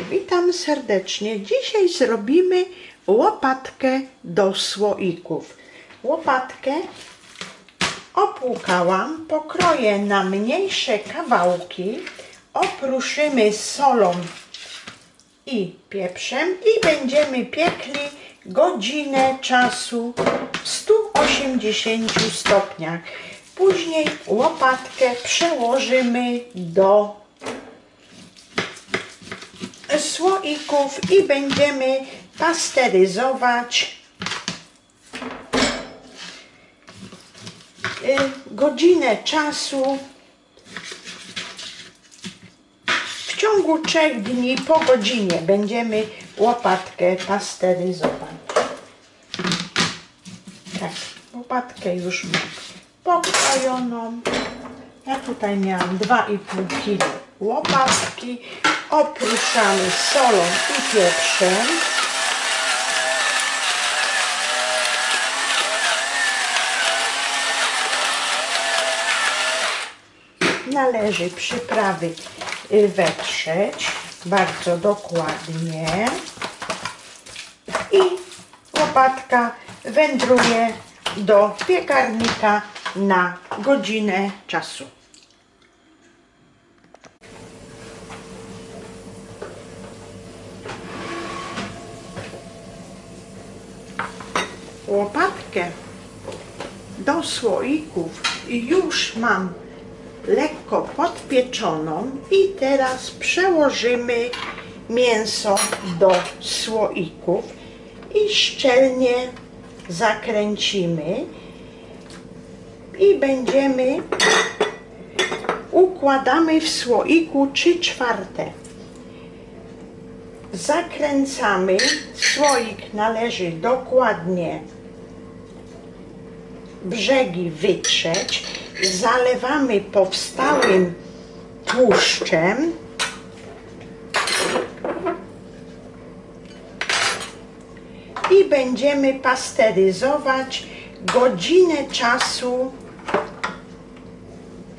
Witam serdecznie. Dzisiaj zrobimy łopatkę do słoików. Łopatkę opłukałam, pokroję na mniejsze kawałki, opruszymy solą i pieprzem i będziemy piekli godzinę czasu w 180 stopniach. Później łopatkę przełożymy do słoików i będziemy pasteryzować y, godzinę czasu w ciągu trzech dni po godzinie będziemy łopatkę pasteryzować. Tak, łopatkę już mam pokrojoną. Ja tutaj miałam 2,5 kg łopatki. Opruszamy solą i pieprzem. Należy przyprawy y, wetrzeć bardzo dokładnie. I łopatka wędruje do piekarnika na godzinę czasu. Łopatkę do słoików już mam lekko podpieczoną i teraz przełożymy mięso do słoików i szczelnie zakręcimy i będziemy układamy w słoiku 3 czwarte. Zakręcamy, słoik należy dokładnie brzegi wytrzeć, zalewamy powstałym tłuszczem i będziemy pasteryzować godzinę czasu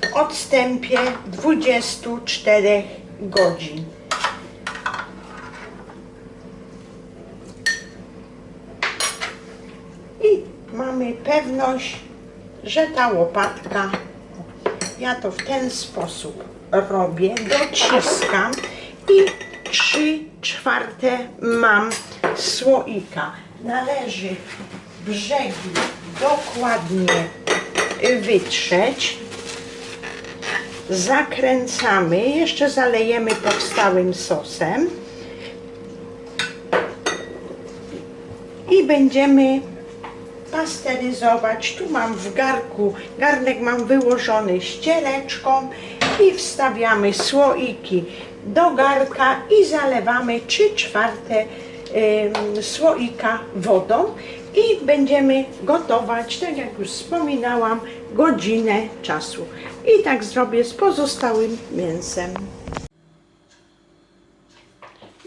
w odstępie 24 godzin. I mamy pewność, że ta łopatka, ja to w ten sposób robię, dociskam i 3 czwarte mam słoika. Należy brzegi dokładnie wytrzeć. Zakręcamy, jeszcze zalejemy powstałym sosem. I będziemy pasteryzować. Tu mam w garku, garnek mam wyłożony ściereczką i wstawiamy słoiki do garka i zalewamy 3 czwarte słoika wodą i będziemy gotować, tak jak już wspominałam, godzinę czasu. I tak zrobię z pozostałym mięsem.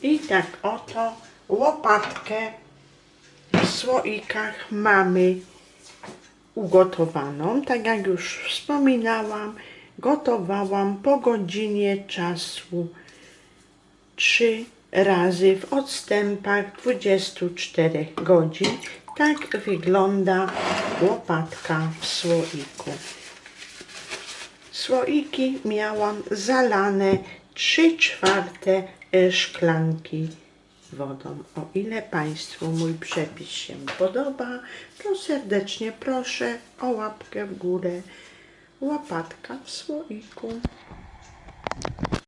I tak oto łopatkę słoikach mamy ugotowaną. Tak jak już wspominałam, gotowałam po godzinie czasu trzy razy w odstępach 24 godzin. Tak wygląda łopatka w słoiku. Słoiki miałam zalane 3 czwarte szklanki wodą. O ile Państwu mój przepis się podoba, to serdecznie proszę o łapkę w górę. Łapatka w słoiku.